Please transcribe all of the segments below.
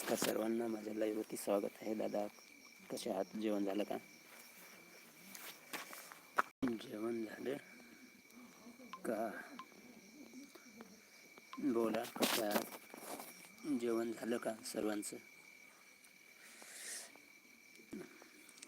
नमस्कार सर्वांना माझ्या लाईव्हवरती स्वागत आहे. दादा कसे आहात? जेवण झालं का? जेवण झालं का? बोला कसे आहात? जेवण झालं का सर्वांचं?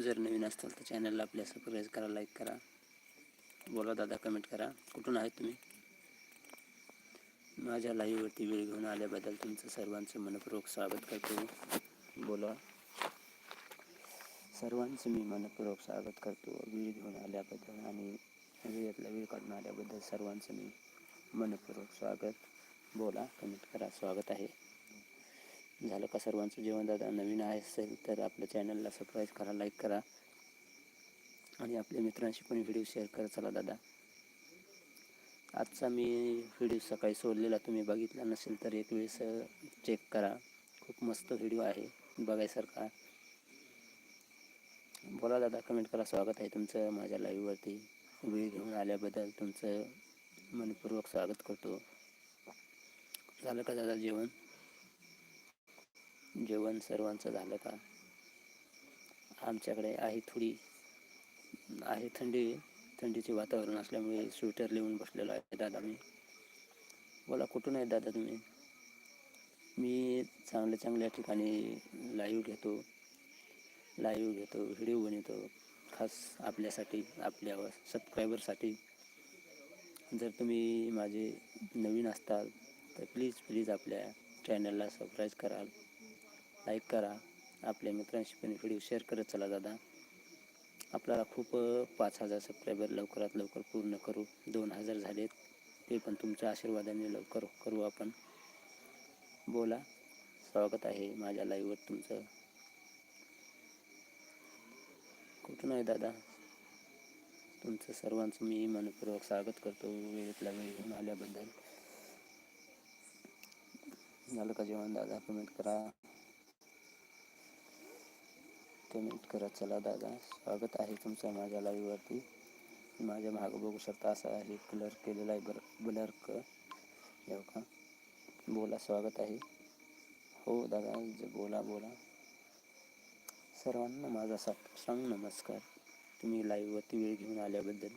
जर नवीन असताल तर चॅनलला आपल्या सबस्क्राईब करा लाईक करा. बोला दादा कमेंट करा. कुठून आहेत तुम्ही? माझ्या लाईव्हवरती वेळ घेऊन आल्याबद्दल तुमचं सर्वांचं मनपूर्वक स्वागत करतो. बोला. सर्वांचं मी मनपूर्वक स्वागत करतो. वेळ घेऊन आल्याबद्दल आणि वेळेतला वेळ काढून आल्याबद्दल सर्वांचं मी मनपूर्वक स्वागत. बोला कमेंट करा. स्वागत आहे. झालं का सर्वांचं जेवण? दादा नवीन आहे असेल तर आपल्या चॅनलला सबस्क्राईब करा लाईक करा. आणि आपल्या मित्रांशी पण व्हिडिओ शेअर करत चला दादा. आजचा मी व्हिडिओ सकाळी सोडलेला. तुम्ही बघितला नसेल तर एक वेळेस चेक करा. खूप मस्त व्हिडिओ आहे बघायसारखा. बोला दादा कमेंट करा. स्वागत आहे तुमचं माझ्या लाईव्हवरती वेळ घेऊन आल्याबद्दल तुमचं मनपूर्वक स्वागत करतो. झालं का दादा जेवण? जेवण सर्वांचं झालं का? आमच्याकडे आहे थोडी आहे थंडी. थंडीचे वातावरण असल्यामुळे स्वेटर लिहून बसलेलो आहे दादा मी. बोला कुठून आहे दादा तुम्ही? मी चांगल्या चांगल्या ठिकाणी लाईव्ह घेतो लाईव्ह घेतो व्हिडिओ बनवतो खास आपल्यासाठी आपल्या सबस्क्रायबरसाठी जर तुम्ही माझे नवीन असताल तर प्लीज प्लीज आपल्या चॅनलला सबस्क्राईब कराल लाईक करा. आपल्या मित्रांशी पण व्हिडिओ शेअर करत चला दादा. आपल्याला खूप पाच हजार सबस्क्रायबर लवकरात लवकर पूर्ण करू. दोन हजार झालेत. ते पण तुमच्या आशीर्वादाने लवकर करू आपण. बोला. स्वागत आहे माझ्या लाईव्हवर तुमचं. कुठून आहे दादा? तुमचं सर्वांचं मी मनपूर्वक स्वागत करतो वेळेतला वेळ घेऊन आल्याबद्दल. झालं का जेवण दादा? कमेंट करा. कमेंट करा चला दादा. स्वागत आहे तुमचं माझ्या लाईव्हवरती माझ्या मागं बघू शकता असं आहे कलर केलेला आहे बर ब्लर क येऊ का बोला स्वागत आहे. हो दादा बोला बोला. सर्वांना माझा सा सांग नमस्कार. तुम्ही लाईव्हवरती वेळ घेऊन आल्याबद्दल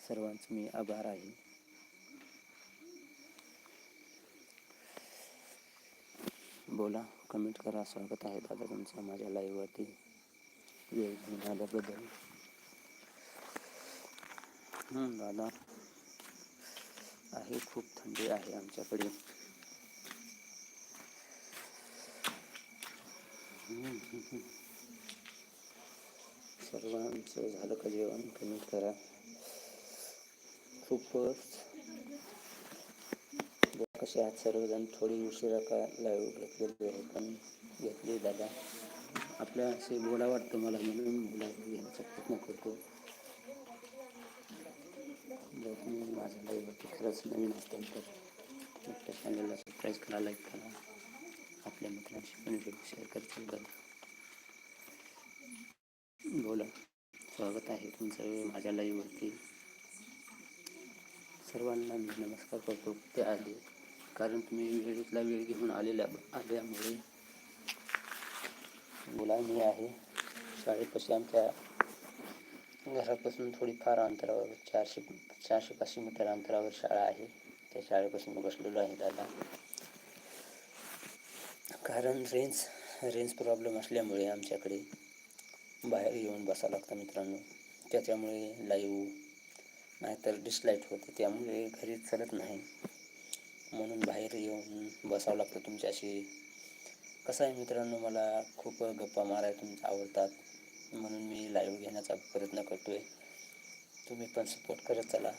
सर्वांचं मी आभार आहे. बोला. कमेंट करा. स्वागत आहे दादा तुमचं माझ्या लाईव्हवरती वेळ घेऊन आल्याबद्दल दादा. आहे खूप थंडी आहे आमच्याकडे. सर्वांचं झालं का जेवण? कमेंट करा. खूपच. असे आज सर्वजण थोडी उशिरा का लाईव्ह घेतलेली आहे पण घेतली दादा. आपल्या असे बोला वाटतं मला म्हणून लाईव्ह घेण्याचा प्रयत्न करतो जर तुम्ही माझ्या लाईव्हवरती खरंच नवीन असेल तर आपल्या चॅनलला सबस्क्राईब करा लाईक करा आपल्या मित्रांशी पण व्हिडिओ शेअर करतील दादा. बोला. स्वागत आहे तुमचं माझ्या लाईव्हवरती सर्वांना मी नमस्कार करतो. ते आले. कारण तुम्ही वेळेतला वेळ घेऊन आलेल्या आल्यामुळे मुलांनी आहे. शाळेपाशी आमच्या घरापासून थोडी फार अंतरावर चारशे चारशे पाचशे मीटर अंतरावर शाळा आहे. त्या शाळेपासून मी बसलेलो आहे दादा. कारण रेंज रेंज प्रॉब्लेम असल्यामुळे आमच्याकडे बाहेर येऊन बसावं लागतं मित्रांनो. त्याच्यामुळे लाईव्ह नाहीतर डिसलाईट होते. त्यामुळे घरी चलत नाही. म्हणून बाहेर येऊन बसावं लागतं तुमच्याशी. कसं आहे मित्रांनो मला खूप गप्पा मारायला तुमच्या आवडतात. म्हणून मी लाईव्ह घेण्याचा प्रयत्न करतो आहे तुम्ही पण सपोर्ट करत चला.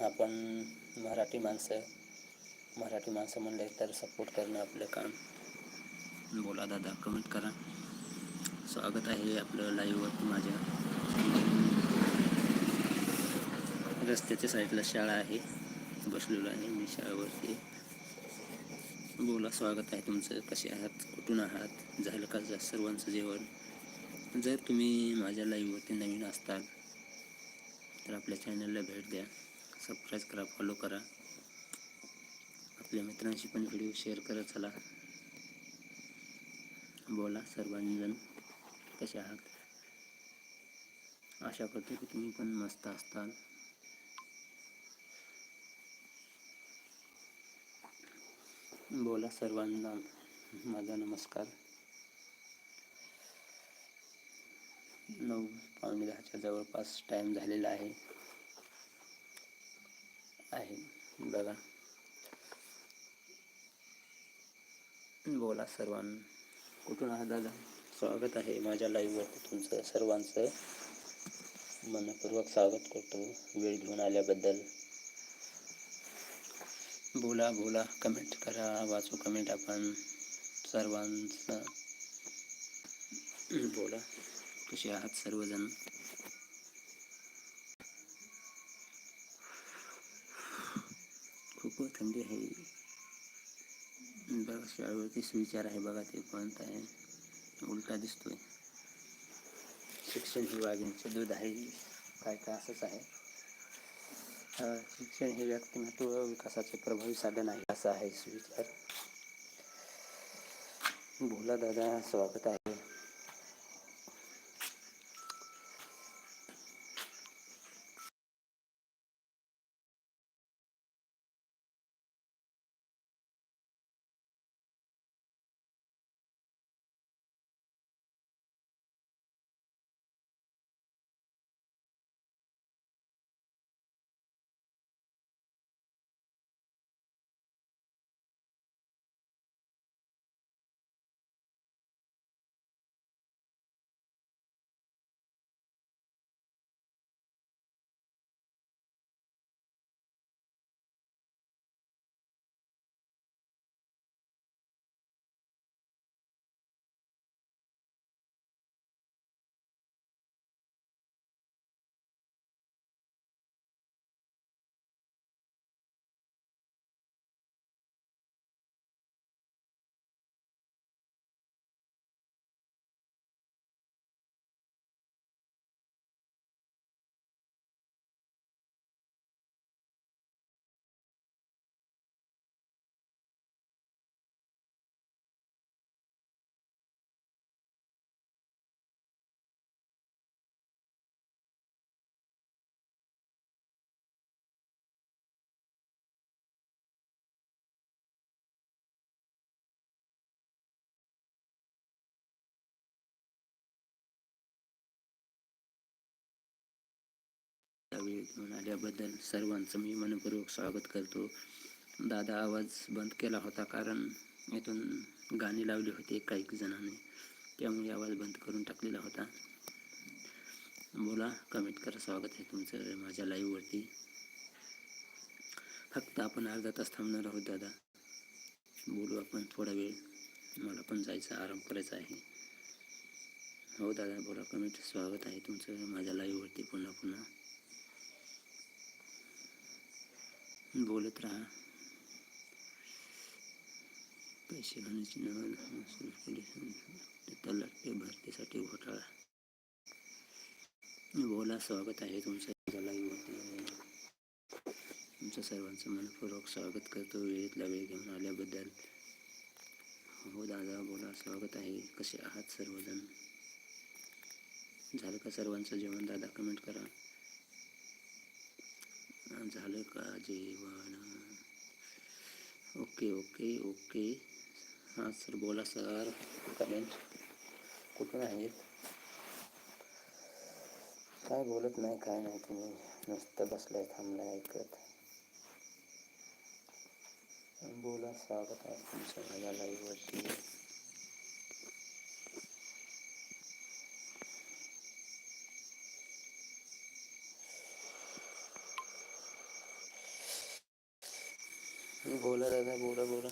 आपण मराठी माणसं मराठी माणसं म्हणले तर सपोर्ट करणं आपलं काम. बोला दादा कमेंट करा. स्वागत आहे आपलं लाईव्हवरती माझ्या. रस्त्याच्या साईडला शाळा आहे. बसलेलो आहे मी शाळेवरती. बोला स्वागत आहे तुमचं. कसे आहात? कुठून आहात? झालं का जा सर्वांचं जेवण? जर तुम्ही माझ्या लाईव्हवरती नवीन असताल तर आपल्या चॅनलला भेट द्या. सबस्क्राईब करा फॉलो करा. आपल्या मित्रांशी पण व्हिडिओ शेअर करत चला. बोला सर्वांजण कसे आहात? आशा करतो की तुम्ही पण मस्त असताल. बोला सर्वांना. माझा नमस्कार. नऊ पावणे दहाच्या जवळपास टाईम झालेला आहे. आहे. बघा. बोला सर्वांना कुठून आहात दादा? स्वागत आहे माझ्या लाईव्हवरती तुमचं सर्वांचं. मनपूर्वक स्वागत करतो. वेळ घेऊन आल्याबद्दल. बोला बोला. कमेंट करा वाचू कमेंट आपण सर्वांचा. बोला. कसे आहात सर्वजण? खूप थंडी आहे. बघा शाळेवरती सुविचार आहे बघा ते कोणता आहे उलटा दिसतोय. शिक्षण ही वाघिणीचे दूध आहे. काय काय असंच आहे. शिक्षण हे व्यक्तिमत्व विकासाचे प्रभावी साधन आहे असा आहे सुविचार बोला दादा स्वागत आहे. वेळ घेऊन आल्याबद्दल सर्वांचं मी मनपूर्वक स्वागत करतो. दादा आवाज बंद केला होता कारण इथून गाणी लावली होती काही जणांनी. त्यामुळे आवाज बंद करून टाकलेला होता. बोला कमेंट करा. स्वागत आहे तुमचं माझ्या लाईव्हवरती. फक्त आपण अर्धा तास थांबणार आहोत दादा. बोलू आपण थोडा वेळ. मला पण जायचं आराम करायचा आहे. हो दादा बोला कमेंट. स्वागत आहे तुमचं माझ्या लाईव्हवरती पुन्हा पुन्हा. बोलत राहा. पैसे घालण्याची नवल ते भरतीसाठी घोटाळा. बोला स्वागत आहे तुमचं. लाईव्हवरती तुमचं सर्वांचं मनपूर्वक स्वागत करतो. वेळेतला वेळ घेऊन आल्याबद्दल. हो दादा बोला स्वागत आहे. कसे आहात सर्वजण? झालं का सर्वांचं जेवण? दादा कमेंट करा. झालं का जेवण? Okay okay okay. हां सर बोला सर. कमेंट कुठून आहेत? काय बोलत नाही काय नाही तुम्ही. नुसतं बसलाय थांबलाय ऐकत. बोला स्वागत आहे तुमच्या माझ्या लाईव्हवरती बोला दादा बोला बोला.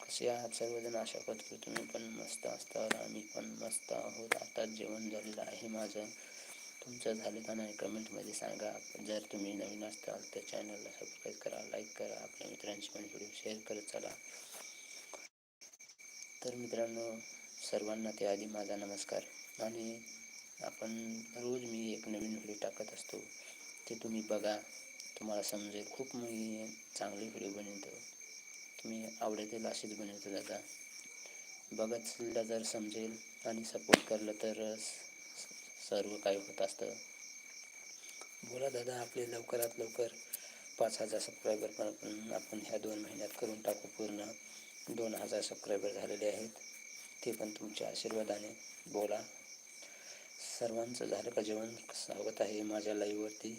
कसे आहात सर्वजण आशा करतो तुम्ही पण मस्त असतात आम्ही पण मस्त आहोत. आता जेवण झालेलं आहे माझं. तुमचं झालं का नाही कमेंटमध्ये सांगा. जर तुम्ही नवीन असताल तर चॅनलला सबस्क्राईब करा लाईक करा. आपल्या मित्रांशी पण व्हिडिओ शेअर करत चला. तर मित्रांनो सर्वांना ते आधी माझा नमस्कार. आणि आपण रोज मी एक नवीन व्हिडिओ टाकत असतो. ते तुम्ही बघा. तुम्हाला समजेल. खूप मी चांगले व्हिडिओ बनवतो. तुम्ही आवडतील असेच बनवतो दादा बघतला जर समजेल आणि सपोर्ट करलं तर सर्व काही होत असतं. बोला दादा आपले लवकरात लवकर पाच हजार सबस्क्रायबर पण आपण आपण ह्या दोन महिन्यात करून टाकू पूर्ण. दोन हजार सबस्क्रायबर झालेले आहेत. ते पण तुमच्या आशीर्वादाने बोला. सर्वांचं झालं का जेवण? स्वागत आहे माझ्या लाईव्हवरती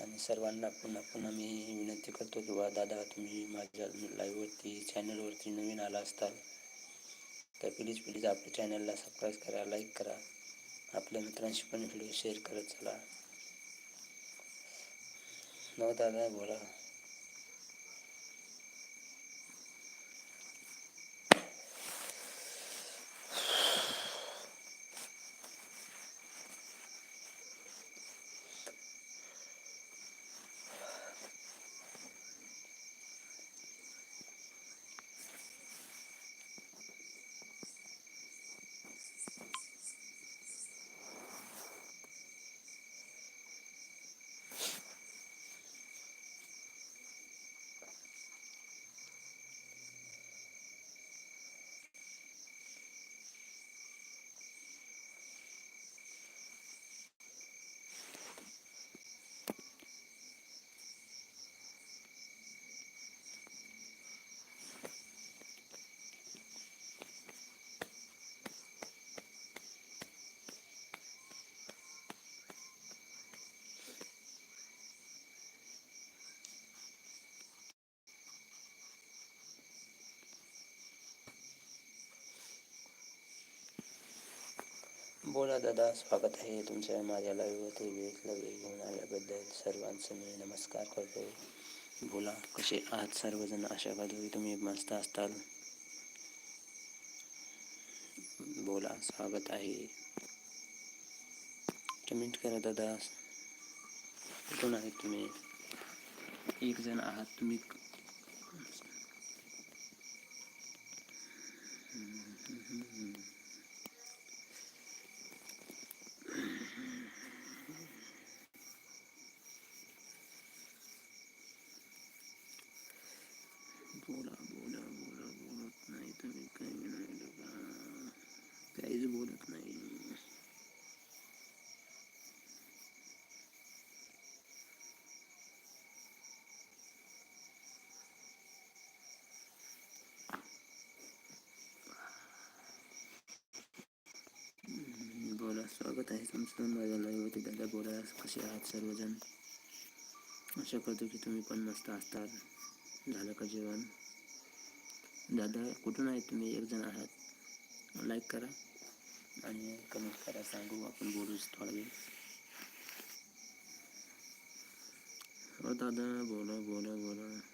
आणि सर्वांना पुन्हा पुन्हा मी विनंती करतो की बा दादा तुम्ही माझ्या लाईव्हवरती चॅनलवरती नवीन आला असताल तर प्लीज प्लीज आपल्या चॅनलला सबस्क्राईब करा लाईक करा. आपल्या मित्रांशी पण व्हिडिओ शेअर करत चला. न दादा बोला. बोला दादा स्वागत आहे तुमच्या माझ्या लाईव्हवरती विवेक लवे घेऊन आल्याबद्दल सर्वांचं मी नमस्कार करतो. बोला कसे आहात सर्वजण? आशा करतो की तुम्ही मस्त असताल. बोला स्वागत आहे. कमेंट करा दादा. कुठून आहेत तुम्ही? एक जण आहात तुम्ही बोला बोला बोला बोलत नाही तुम्ही काही नाही का काहीच बोलत नाही हम्म, बोला स्वागत आहे तुमचं माझ्या लाईव्हवरती दादा बोला कसे आहात सर्वजण? आशा करतो की तुम्ही पण मस्त असतात. झालं का जेवण? दादा कुठून आहे तुम्ही? एकजण आहात. लाईक करा आणि कमेंट करा. सांगू आपण बोलू थोडा वेळ. हो दादा बोला बोला बोला.